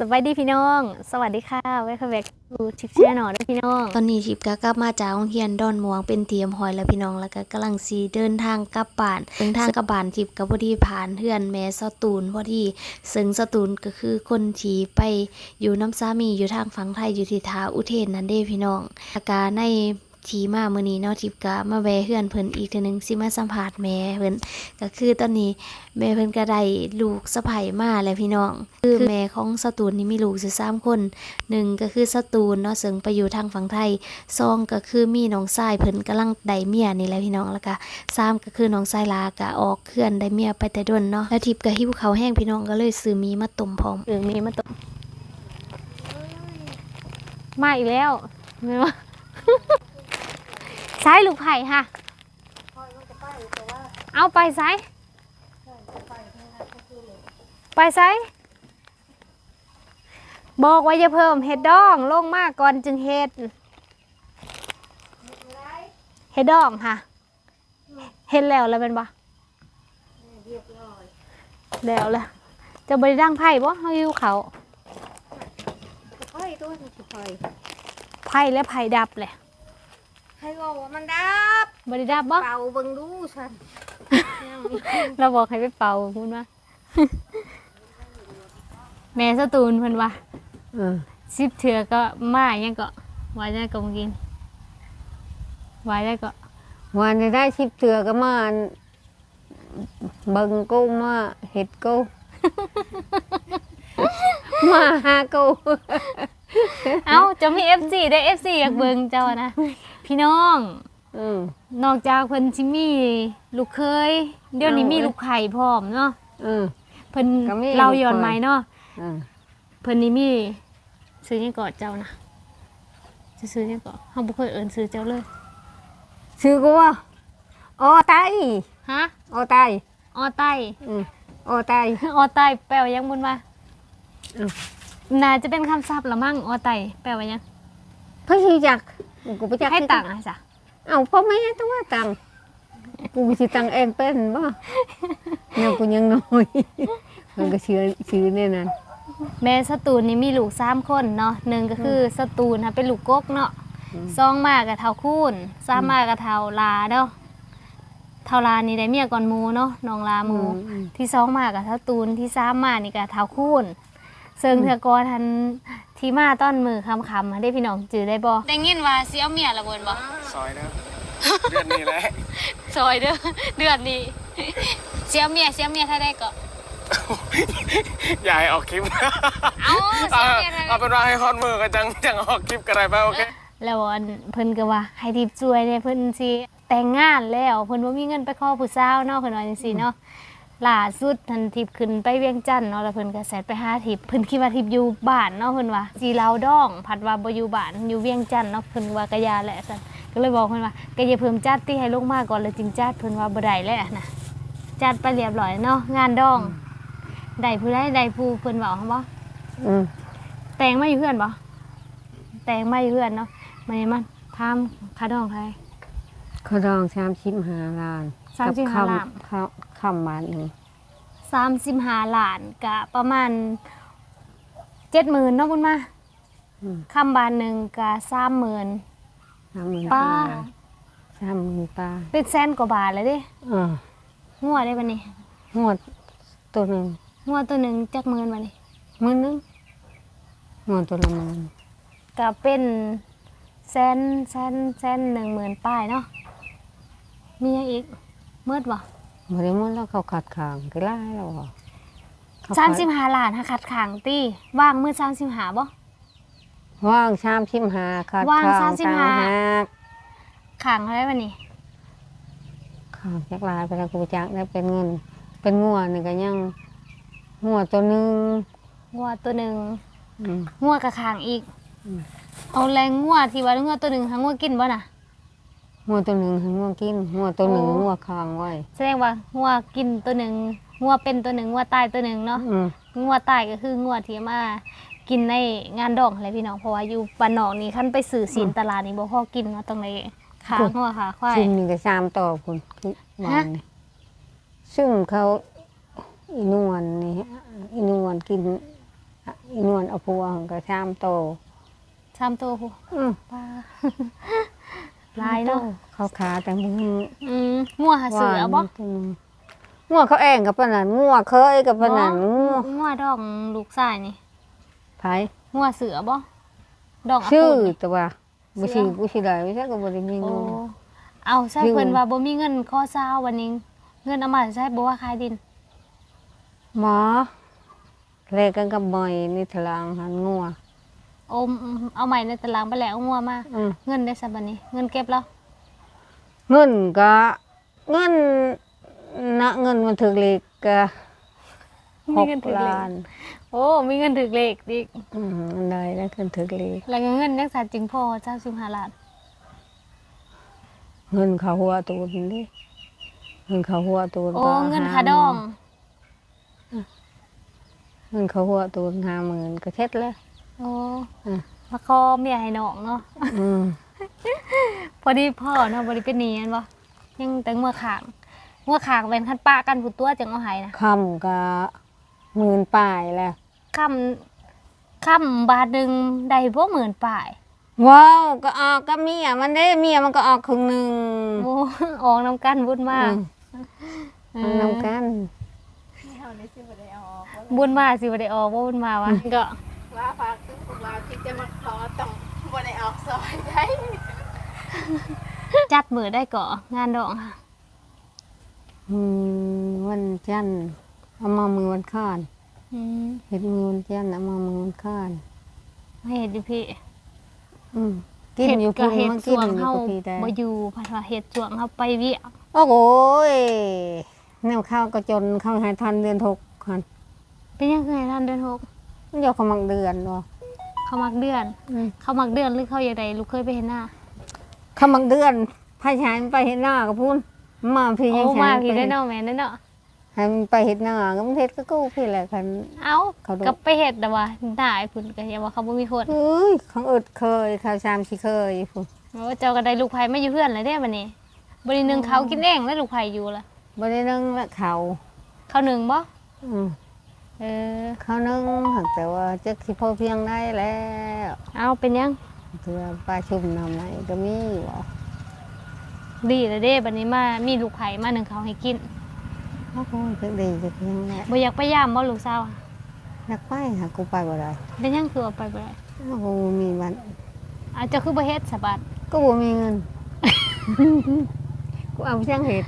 สวัสดีพี่น้อง สวัสดีค่ะเวคัมแบ็กทูชิคแชนนอด้วยพี่น้อง ตอนนี้ทิพย์ก็กลับมาจากโรงเรียนดอนม่วงเป็นเตรียมหอยแล้วพี่น้องแล้วก็กำลังสีเดินทางกลับบ้านเดินทางกลับบ้านทิพย์ก็พอดีผ่านเฮือนแม่สตูนพอดีซึ่งสตูนก็คือคนที่ไปอยู่น้ำสามีอยู่ทางฝั่งไทยอยู่ที่ท้าอุเทนนั่นเด้พี่น้องอาการใน ทีมามื้อนี้เนาะทิพย์ก็มาแวะเฮือนเพิ่นอีกเทื่อนึงสิมาสัมภาษณ์แม่เพิ่นก็คือตอนนี้แม่เพิ่นก็ได้ลูกสะใภ้มาแล้วพี่น้อง คือแม่ของสตูนนี่มีลูกอยู่สามคนหนึ่งก็คือสตูลเนาะซึ่งไปอยู่ทางฝั่งไทยสองก็คือมีน้องชายเพิ่นกำลังได้เมียนี่แหละพี่น้องแล้วก็สามก็คือน้องชายลาก็ออกเคลื่อนได้เมียไปแต่ดนเนาะแล้วทิพย์ก็หิวเขาวแห้งพี่น้องก็เลยซื้อมีมาต้มพร้อมเรื่องนี้มาตกมาอีกแล้วไม่ว่า ซ้ายลูกไผ่ค่ะ เอาไปซ้ายไปซ้ายบอกว่าอย่าเพิ่มเห็ดดองลงมากก่อนจึงเห็ดเห็ดดองค่ะ เห็ดแล้วแล้วเป็นปะแล้วแล้วจะบริดังไผ่บ่เฮาอยู่เขาไฟตัวนี้สิไฟไผ่และไผ่ดับเลย ให้บอกว่ามันดับบริดับบ่เป่าเบิ่งดูฉันเราบอกให้ไปเป่าพูดว่า แม่สตูนเพิ่นว่าเออสิบเถื่อก็มายังก็วายได้ก็มากินวายได้ก็วันจะได้ชิบเตือก็มาเบิ่งกูมาเห็ดกู มาหากู เอ้าจะมี FC ได้ FC อยากเบิ่งเจ้านะ พี่น้อง อืม นอกจากเพิ่นสิมีลูกเคย เดี๋ยวนี้เอามี มีลูกไข่พร้อมเนาะอืม เพิ่นก็มีเราลูกย้อนเคยไหมเนาะอืมเพิ่นนี่มีซื้อหยังกอดเจ้านะจะซื้อหยังกอดเฮาบ่เคยเอิ้นซื้อเจ้าเลยชื่อกูว่าออไตฮะออไตออไต้อืมออไต ออไต้แปลว่าหยังบุญมาอ้าวน่าจะเป็นคำศัพท์ละมั้งออไต้แปลว่าหยัง เพี่จักกูไปจักให้ตังค์อะจ้ะเอ้าพ่อแม่ต้องว่าตังค์กูสิตังค์เองเป็นบ่เนี่ยกูยังน้อยมันก็ชื่อชื่อเนี่ยนั่นแม่สตูนนี่มีลูกสามคนเนาะหนึ่งก็คือสตูนค่ะเป็นลูกกกเนาะอืมสองมากับเท่าคูนสามมากับเท่าลาเนาะเท่าลานี่ได้เมียก่อนหมูเนาะน้องลาหมูอืมที่สองมากับเท่าตูนที่สามมานี่กับเท่าคูนเซิงเธอกอทัน ที่มาต้อนมือคำคำๆได้พี่น้องจือได้บ่ได้ยินว่าสิเอาเมียละบนบ่ซอยเด้อเดือนนี้แหละซอยเด้อเดือนนี้เสียเมียเสียเมียถ้าได้ก็อย่าให้ออกคลิปเอาเสีเอายเมียถ้าได้เอาเป็นว่าให้ฮอตมือกันจังจังออกคลิปกันไรไปโอเคแล้วอันเพิ่นก็ว่าให้ทิพย์ช่วยเนี่ยเพิ่นสิแต่งงานแล้วเพิ่นบ่มีเงินไปขอผู้สาวเนาะเพิ่นว่าจังซี่เนาะ ล่าสุดทันทิพย์ขึ้นไปเวียงจันทน์เนาะแล้วเพิ่นก็แซดไปหาทิพย์เพิ่นคิดว่าทิพย์อยู่บ้านเนาะเพิ่นว่าสิลาวดอง ผัดว่าบ่อยู่บ้านอยู่เวียงจันทน์เนาะเพิ่นว่ากะยาแหละซั่นก็เลยบอกเพิ่นว่าก็อย่าเพิ่มจัดที่ให้ลงมาก่อนเลยจึงจัดเพิ่นว่าบ่ได้แล้วนะจัดไปเรียบร้อยเนาะงานดองได้ผู้ใดได้ผู้เพิ่นเว้าหั่นบ่อืมแต่งมาอยู่เพื่อนบ่แต่งมาอยู่เพื่อนเนาะมันมันพามคาดองใคร เขาดองสามชิมหาล้านสามสิบห้าล้านเขา คำบาทหนึ่งสามสิบห้าล้านกะประมาณเจ็ดหมื่นเนาะคุณมาอืมคำบานหนึ่งกะสามหมื่นสามหมื่นป้าสามหมื่นป้าเป็นแสนกว่าบาทเลยเดิเอองัวได้ปะนี่งวดตัวหนึ่งงัวตัวหนึ่งจักหมื่นปะนี่หมื่นหนึงงวดตัวละหมื่นกะเป็นแสนแสนแสนหนึ่งหมื่นป้ายเนาะมีหยังอีกเมื่อบ่ บริมดแล้วเขาขัดขางก็ไล่แล้วอะเขสามสิบขัดห้าล้านหาขัดขางตีว่างมือสามสิบห้าบ่ว่างสามชิมหาขัดว่างขสามสิบห้าต่งหากขางเท่าไหรปะนี่ขางจักลายไปแล้วกูจักได้เป็นเงิน เป็นงัวนี่ก็ยังงัวตัวหนึ่งงัวตัวหนึ่งอืมงัวกระคางอีกอืมเอาแรงงัวที่ว่างัวตัวหนึ่งทั้งงัวกินบ่น่ะ งัวตัวหนึ่งให้งัวกินงัวตัวหนึ่งโอ้งัวคางไว้แสดงว่างัวกินตัวหนึ่งงัวเป็นตัวหนึ่งงัวตายตัวหนึ่งเนาะอืมงัวตายก็คืองัวที่มากินในงานดองอะไรพี่น้องเพราะว่าอยู่บ้านนอกนี่คันไปซื้อสินตลาดนี่บ่พอกินเนาะตรงนี้ขางัวขาควายชิมนี่ก็สามต่อคุณคือวาฮะนนี่ซึ่งเขาอีนวลนี่อีนวลกินอีนวลเอาพวงก็ชามโตชามโตผู้อืมปลา ลายเนาะเขาขาแต่มึงอืมงัวหาเสือบ่งัวเขาเองกับปานนันงัวเคยกับปานนันงัวงัวดองลูกชายนี่ไผงัวเสือบ่ดองะชื่อปุ่นนี่แต่ว่าบ่ชื่อกูสิได้ไม่ใช่ก็บ่ได้มีโอ้งัวเอาใช่ชื่อเพิ่นว่าบ่มีเงินข้อเช้าวันนี้เงินเอามาใช้บ่ว่าขายดินหมอเลกกันกับบ่อยนี่ทลางหันงัว โอมเอาใหม่ในตารางไปแล้วเอางัวมาอืม เงินได้สับัดนี้ เงินเก็บแล้วเงินก็เงินนะเงินมันถึกเลขก็หมีกเงินถึกเลล้าขนโอ้มีเงินถึกเลขอีกอืมอันใดแล้วเงินถึกเลขแล้วก็เงินยังสาจริงพอเจ้าสิบห้าล้านเงินเขาหัวตูนดิเงินเขาหัวตูนโอ้ก็เงินห้ค่าดองเงินเขาหัวตูนห้าหมื่นก็เช็ดแล้ว โอ้อะมาคอเมียให้น้องเนาะอืมพอดีพ่อเนาะบ่ได้เป็นหนี้แม่นบ่ยังแต่เมื่อขางเมื่อขางเป็นคันป้ากันผู้ตัวจังเอาให้นะคำก็หมื่นป้ายแล้วค่ำค่ำบาทหนึงได้บ่หมื่นป่าย ว้าวก็ออกกับเมียมันได้เมียมันก็ออกครึ่งหนึ่งโอ้ออกนำกันบุญมากอืมมันนำกัน บุญมาสิบ่ได้ออกบ่บุญมาวะก็ ว่าฝากซื้อผมว่าที่จะมาขอต้องบ่ได้ออกซอยได้ จัดมือได้ก่องานดองค่ะอืมวันจันทร์เอามามือวันข้านอืมเห็ดมือวันจันทร์เอามามือวันข้านไม่เห็นอยู่พี่อืมกินอยู่ก็พุ่นเฮ็ดมันสกินวงอยู่เฮากับพี่ได้บ่อยู่เพราะว่าเฮ็ดสวงเฮาไปเวียกโอ้โหยแนวข้าวก็จนเข้าให้ทันเดือนหกคันเป็นยังไงท่านเดือนหกมันยกขมังเดือนเนาะเขามักเดือนอืมเขามักเดือนหรือเขาอยากได้ลูกเคยไปเห็นหน้าขมังเดือน พายชายมันไปเห็นหน้ากับพุ่นมาพี่ยังโอ้ชายมามันพี่ไปได้เห็นเนาะแม่ได้เนาะให้มันไปเห็นหน้าก็มันเฮ็ดก็กู้พี่แหละคัน เอ้าเขาดูก็ไปเฮ็ดแต่ว่าได้พุ่นก็อย่าว่าเขาบ่มีคนเอ้ยของเอิดเคยข้าวชามสิเคยพุ่นโอ้เจ้าก็ได้ลูกไผมาอยู่เพื่อนเลยเด้บัดนี้บ่ได้นึ่งเขากินเองแล้วลูกไผอยู่ล่ะบ่ได้นึ่งและเขาเขานึ่งบ่อืมเออ เขานึ่งหักแต่ว่าจะสิพอเพียงได้แล้ว เอาเป็นยังเพื่อปลาชุมนำไหนก็มีบ่ ดีแล้วเด้บัดนี้มามีลูกไผมานึ่งเขาให้กินโอ้โหจะดีจะเพียงแหละบ่อยากไปยามบ่ลูกสาวอะอยากไปหากูไปบ่ได้เป็นยังคือเอาไปบ่ได้โอ้โหมีวันอาจจะคือบ่เฮ็ดสะบัดก็บ่มีเงิน กูเอาช่างเห็ด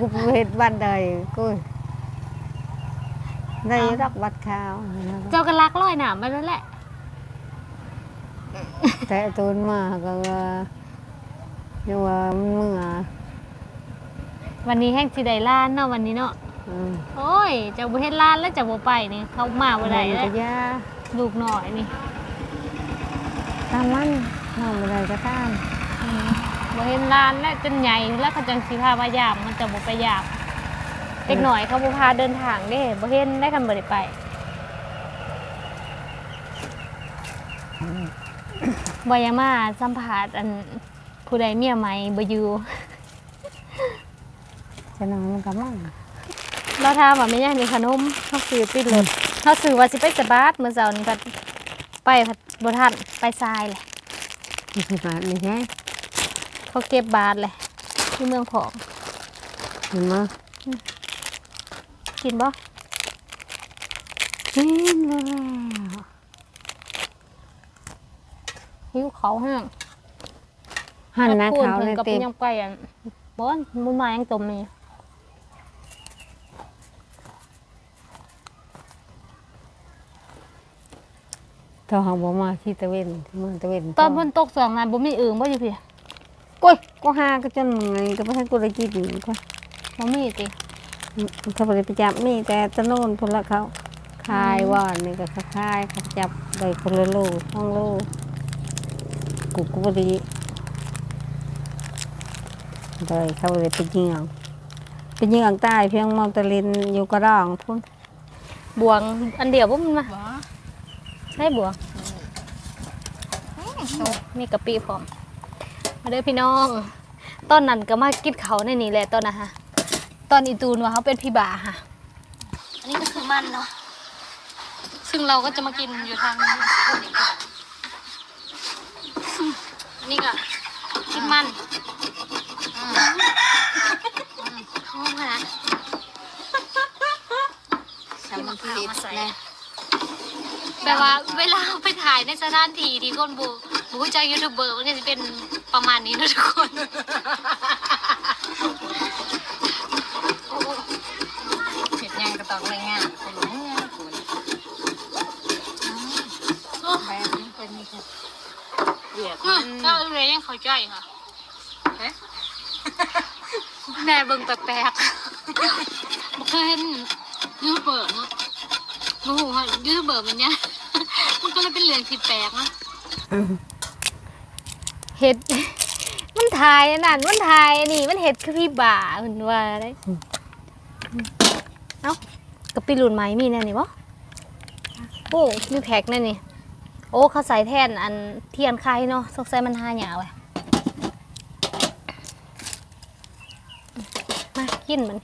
กูไปเห็ดบ้านใดกูได้รักบัดข้าวเจ้าก็รักร้อยหนามไปแล้วแหละแต่ตูนมาก็ว่า ยังว่ามันเมื่อวันนี้แห้งสิได้ล้านเนาะวันนี้เนาะอืมโอ้ยเจ้าบ่เฮ็ดล้านแล้วเจ้าบ่ไปนี่เขามาบ่ได้เลก็ยยาลูกน้อยนี่ตามมันน้องบ่ได้ก็ตามอืมบ่เห็นล้านแล้วจนใหญ่แล้วเขาจังสิพามายามมันจะบ่ไปยามเด็กหน่อยเขาบ่พาเดินทางเด้บ่เห็นได้กันบ่ได้ไปบ่อยังมาสัมภาษณ์อัน ผู้ใดเมียใหม่บ่อยู่จะนอนมันก็มั่งเราถามว่าแม่ย่ามีขนมเขาซื้อติดรถเขาซื้อว่าสิไปสบาดเมื่อเช้านี้พัดไปพัดบ่ทันไปทรายเลยมีสิบบาทนี่ใช่เขาเก็บบาทเลยที่เมืองของเห็นมั้ยกินบ่กินแล้วหิวเขาห้าง หันหน้าพูดเขาถึงเลยกับเต็มยังไปอะบ่มุนมายังตมนี่ถ้าเขาบอกมาที่ตะเวนที่เมืองตะเวนตอนฝนตกสองงานบ่มีอื่นบ่อยู่พี่กุ้ยก็หาก็จนมึงไงก็ไม่ให้กูได้กินก็บ่มีติเขาบริไปจับมีแต่ตะโนนพนละเขาคายว่านี่ก็คายเขาจับได้คนละโลสองโลกูก็บริได้ เขาบริไปยิงเอาไปยิงอังใต้เพียงมองตะลินอยู่กระดองพุ่นบวงอันเดียวบ่มันมาบ่ใช่บวงมีกะปิพร้อมมาเด้อพี่น้อง ตอนนั้นก็มากินเขาวในนี่แหละตอนน่ะฮะตอนอีตูนว่าเขาเป็นพี่บาค่ะอันนี้ก็คือมันเนาะซึ่งเราก็จะมากินอยู่ทางนี้นี่ก็กินมันอืมอืมโอ้ขนาด ฉันมันผิดแน่แบบว่าเวลาไปถ่ายในสถานที่ที่คนบูบูรู้จักยูทูบเบอร์มันก็จะเป็นประมาณนี้นะทุกคน เห็ดยังก็ต้องเลยงานคนละเมื่อคนแบบนี้เป็นนี่ค่ะเวียดอืมก็เลยยังเข้าใจค่ะแม่เบิ่งแปลกๆบ่เคยเห็นยูทูบเบอร์เนาะ โอ้โหยูทูบเบอร์มันเนี่ยมันก็เลยเป็นเรื่องที่แปลกนะเห็ด มันถ่ายอันนั่นมันถ่ายอันนี้มันเห็ดคือพี่บ่าเหมือนว่าอะไรเอ้ากระปิรุ่นไหมมีแน่นี่บ่โอ้มีแพ็กแน่นี่ โอ้เขาใส่แทนอันเทียนไข่เนาะสงสัยมันหาหยาไว้มากินมัน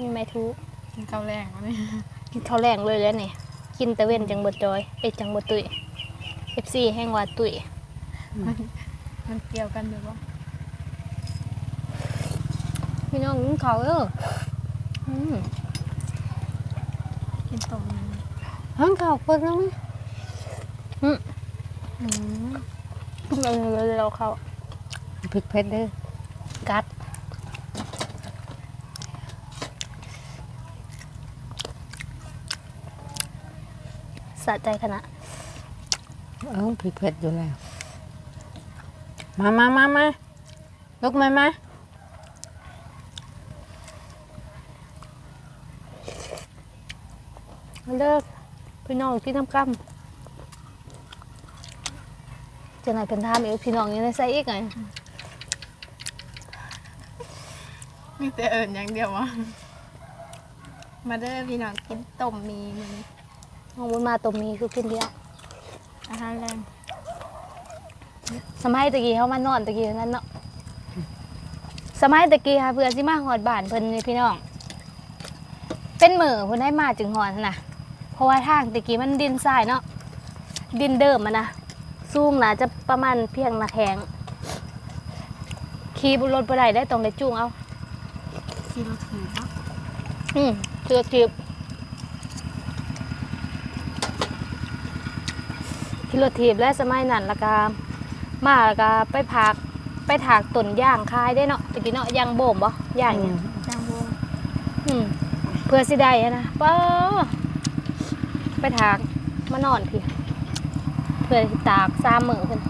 นี่ไม่ทุกกินข้าวแรงวะเนี่ยกินข้าวแรงเลยแล้วนี่กินแต่เว้นจังบดจอยเอยจังบดตุยเอฟซีแห้งว่าตุยมันเกี่ยวกันอยู่ปะพี่น้องกินข้าวเอออืมกินต้มห้องเขาเพิ่งน้องอืมเราเราเขาพริกเพชรเด้อ กัดสะใจขนาดเออพริกเพชรอยู่แล้วมามามามาลุกมามามาเลิกพี่น้องที่น้ำกั้มจะไหนเป็นท่ามเอวพี่น้องยังได้ใส่อีกไงมีแต่เอิญอย่างเดียววะมาเด้อพี่น้องกินต้มมีมัน น้องบุญมาตรงนี้คือกินเดียวอาหารแรงสมัยตะกี้เขามานอนตะกี้นั่นเนาะสมัยตะกี้ค่ะเพื่อนสิมาหอดบ้านเพิ่นนี่พี่น้อง เป็นมือเพิ่นได้มาจึงหอดนะเพราะว่าทางตะกี้มันดินทรายเนาะดินเดิมมันนะสูงน่าจะประมาณเพียงหนาแข็งขี่บนรถไปได้ได้ตรงได้จูงเอากินถือปะอืมเชือกจีบ ขี่รถถีบและสมัยนั้นแล้วก็มาแล้วก็ไปพักไปถากต้นย่างคายได้เนาะตะกี้เนาะย่างโบ่มบ่ย่างเนี่ยงจ้างวงอืมเพื่อสิได้อะนะป้าไปถากมานอนพี่เพื่อสิตากสามมือขึ้น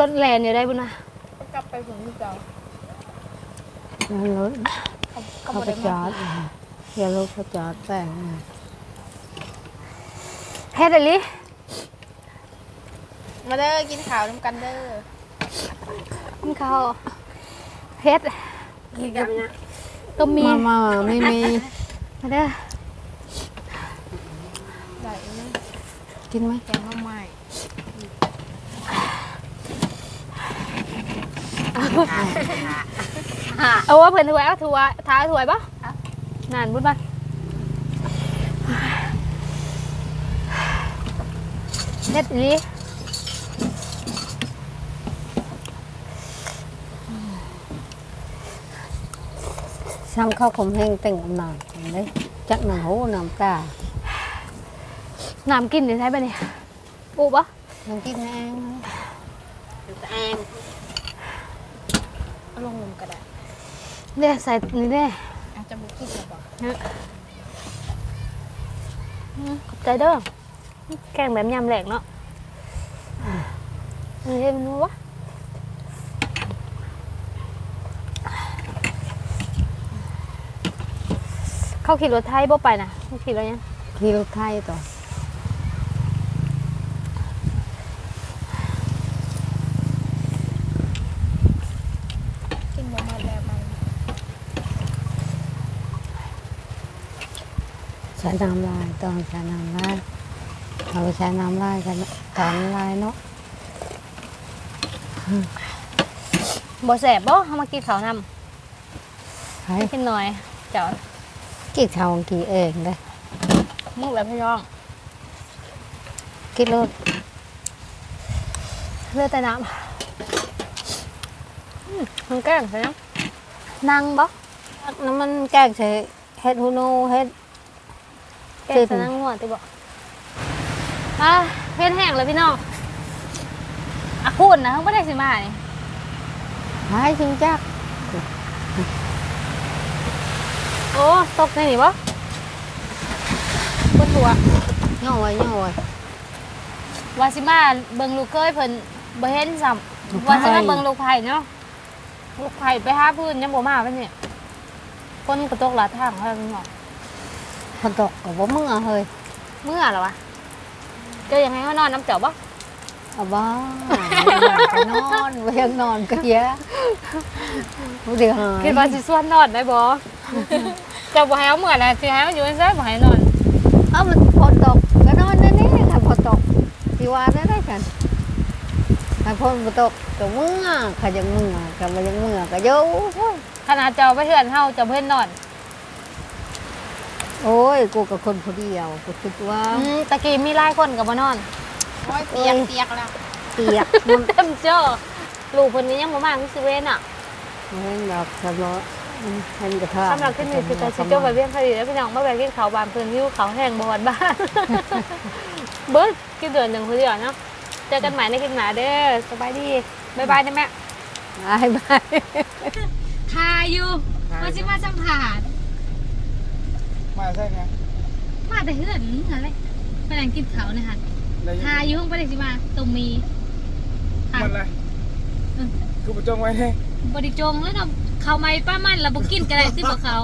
รถแลนอยู่ได้บุญนะกลับ ไปผมที่เก่านั่นรถเขาไปจอดเดี๋ยวรถเขาจอดแต่งนะเฮ็ดอะไรลิมาเด้อกินข้าวน้ำกันเด้อมันเขาเฮ็ดต้มมีมามาไม่มีมาเด้อได้ไหมกินไหมแกงมะไม้ เอาว่าเพิ่นถวยเอาถวยท้าถวยปะนานบุญบ้านเฮ็ดอีหลีซ้ำเข้าวขมแห้งเต่งหน่อยเลยจักหนังหูน้ำตาน้ำกินได้ใช่ปะเนี่ยปูปะยังกินแองแอง เอาลงมุมก็ได้เนี่ยใส่นี่เนี่ยอาจจะบุกินแล้วบอกขอบใจเด้อแกงแบบยำแหลกเนาะนี่เห็นมันวะเขาขี่รถไทยบ่ไปนะเขาขี่รถยังขี่รถไทยต่อ กินบะหมดแล้วมัน ใช้น้ำลายตอนใช้น้ำลายเอาไปใช้น้ำลายกันตอนลายเนาะบ่แสบบ่เฮามากินข้าวนใช้ำกินหน่อย เจ้ากี่ชาวกี่เองเลยมุกแล้วพี่น้องกินรถเลือดแต่น้ำอืมมันแกล้งใช่ไหมนั่งบ่น้ำมันแกงใส่เฮ็ดฮูโนเฮ็ด แกล้งใส่นั่งงัวติบ่อะเพ็นแห้งแล้วพี่น้องอะพูดนะเขาไม่ได้สิมานี่หายจริงจักโอ้ตกในนี่บ่บนหัวย่อยย่อยว่าสิมาเบิ่งลูกเคยเพิ่นบ่เห็นซ้ลูกำไผ่ว่าสิมาเบิ่งลูกไผ่เนาะลูกไผ่ไปหาพื้นยังบ่มาเพิ่นนี่คนกระตกหลายทางเขาพี่น้องค นตกกับบ่มึงอะเฮ้ยเมื่อเหรอวะเจอยังไงเขานอนน้ำเจ๋อบ่เอาบ้าไปนอนไปยังนอนก็เยอะเดี๋ยวหายคิดว่าสิส่วนนอนได้บ่เจะบ่ให้เอาเมื่อน่ะสิให้เอาอยู่ซั่นบ่ให้นอนเอ้ามันฝนตกก็นอนนั่นนี่ค่ะฝนตกที่ว่านั่นได้กันถ้าฝนบ่ตกก็เมื่อขายังเมื่อก็บ่ยังเมื่อก็อยู่ขนาดเจ้าไปเฮือนเฮาเจะเพิ่นนอน โอ้ย กูกับคนผู้เดียว กูคิดว่าอืมตะกี้มีหลายคนก็บ่นอนโอ้ยเปียกเปียกแล้วเปียกเต็มเจ้าลูกเพิ่นนี้ยังบ่มาคือสิเว้นอะเห็นดอกสะเลาะเห็นกระทะสำหรับที่นี่คือการสิจบไปเพียงเท่านี้แล้วพี่น้องมาแวะกินข้าวบ้านเพิ่นวิวเขาแห้งบ่ฮอดบ้านเบิ่งกินเดือนหนึงคือเดียวเนาะเจอกันใหม่ในคลิปหน้าเด้อสบายดีบ๊ายบายนะแม่บายบายทาอยู่มาสิมาสัมภาษณ์ มาใช่ไงมาแต่เฮือนอะไรไปนั่งกินข้าวนะฮะได้ยินทาอยู่ห้องบ่ได้สิมาตรงมีค่ะมันอะไรอืมคือประจงไว้ให้บ่ได้จงแล้วเนาะข้าวใหม่ป้ามันแล้วบ่กินก็ได้สิบ่เขาว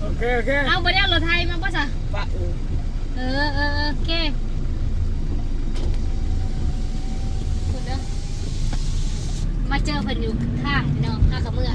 โอเคโอเคเอาบ่ได้เอารถไทยมาบ่ซะปะเออเออเออเออโอเคพูดเด้อมาเจอเพิ่นอยู่ข้างพี่น้องข้างกับเมื่อ